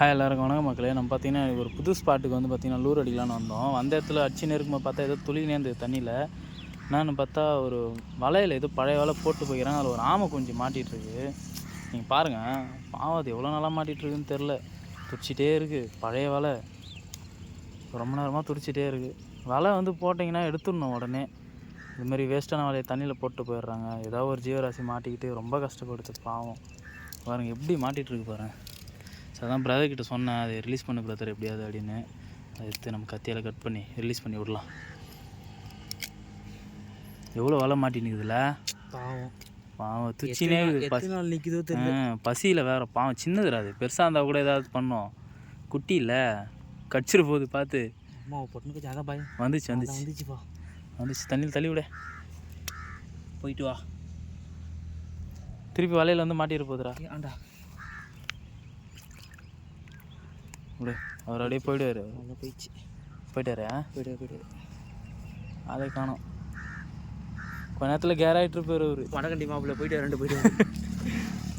Hi எல்லாருக்கும் வணக்கம் மக்களே. நம்ம பார்த்தீங்கன்னா ஒரு புது ஸ்பாட்டுக்கு வந்து பார்த்தீங்கன்னா லூர் அடிக்கலான்னு வந்தோம். வந்த இடத்துல அடிச்சுன்னு இருக்கும்போது பார்த்தா ஏதோ துளி நேர்ந்து தண்ணியில். நான் பார்த்தா ஒரு வலையில் ஏதோ பழைய வலை போட்டு போய்க்கிறாங்க. அதில் ஒரு ஆமை குஞ்சு மாட்டிகிட்ருக்கு நீங்கள் பாருங்கள் பாவம் அது எவ்வளோ நாளாக மாட்டிகிட்ருக்குன்னு தெரில துடிச்சிட்டே இருக்குது பழைய வலை. ரொம்ப நேரமாக துடிச்சிட்டே இருக்குது வலை வந்து போட்டிங்கன்னா எடுத்துடணும் உடனே. இதுமாதிரி வேஸ்ட்டான வலையை தண்ணியில் போட்டு போயிடுறாங்க. ஏதோ ஒரு ஜீவராசி மாட்டிக்கிட்டு ரொம்ப கஷ்டப்படுது. பாவம். பாருங்கள் எப்படி மாட்டிகிட்டு இருக்கு ஸோ அதான் பிரதர் கிட்ட சொன்னேன் அதை ரிலீஸ் பண்ணு பிரதர் எப்படியாவது அப்படின்னு. அதை எடுத்து நம்ம கத்தியால் கட் பண்ணி ரிலீஸ் பண்ணி விடலாம். எவ்வளோ வலை மாட்டினுக்குதுல பாவம். பாவம் துச்சினே பசி பசியில் வேற பாவம் சின்னதுடா அது. பெருசாக இருந்தால் கூட ஏதாவது பண்ணோம். குட்டி இல்லை. கடிச்சிரு போகுது பார்த்து. வந்துச்சு வந்துச்சு. வந்துச்சுப்பா வந்துச்சு தண்ணியில் தள்ளி விட. போயிட்டு வா. திருப்பி வலையில் வந்து மாட்டிட்டு போகுதுடா. ஆண்டா விடு அவர் அப்படியே போயிடுவார். நல்லா போயிடுச்சு. போயிட்டாரு? போயிடு போயிடு அதை காணோம். கொஞ்ச நேரத்தில் கேர் ஆகிட்டு இருப்பார் அவர். வடகண்டி மாப்பிள்ள போயிட்டு ரெண்டு போயிட்டு